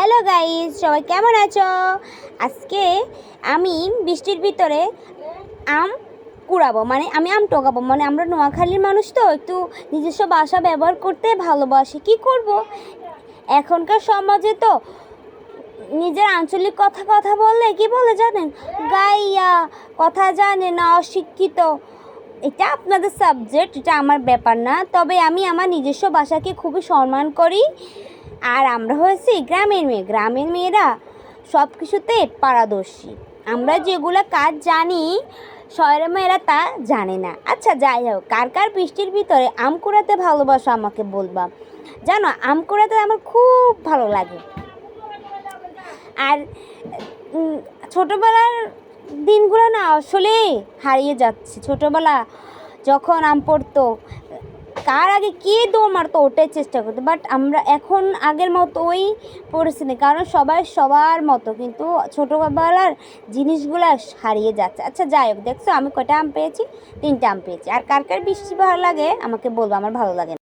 Hello guys সবাই কেমন আছো? আজকে আমি বৃষ্টির ভিতরে আম কুড়াবো। মানে আমি আম টোকাবো মানে আমরা নোয়াখালীর মানুষ তো, একটু নিজস্ব বাসা ব্যবহার করতে ভালোবাসি। কি করব? এখনকার সমাজে তো নিজের আঞ্চলিক কথা কথা বললে কি বলে জানেন? গাইয়া, কথা জানে না, অশিক্ষিত। এটা আপনাদের সাবজেক্ট এটা আমার ব্যাপার না। তবে আমি আমার নিজস্ব ভাষাকে খুবই সম্মান করি। আর আমরা হয়েছি গ্রামের মেয়ে। গ্রামের মেয়েরা সব কিছুতে পারদর্শী। আমরা যেগুলো কাজ জানি, শহরের মেয়েরা তা জানে না। আচ্ছা যাই হোক, কার কার বৃষ্টির ভিতরে আম কুড়াতে ভালোবাসো আমাকে বলবা। জানো, আম কুড়াতে আমার খুব ভালো লাগে। আর ছোটোবেলার দিনগুলো না আসলে হারিয়ে যাচ্ছে। ছোটোবেলা যখন আম পড়তো, কার আগে কে দৌড় মারতো ওটাই চেষ্টা করতো। বাট আমরা এখন আগের মতোই পরিস্থিতি কারণ সবাই সবার মতো। কিন্তু ছোটোবেলার জিনিসগুলো হারিয়ে যাচ্ছে। আচ্ছা যাই হোক, দেখছ আমি কয়টা আম পেয়েছি? তিনটা আম পেয়েছি। আর কার কার বৃষ্টি ভালো লাগে আমাকে বলব, আমার ভালো লাগে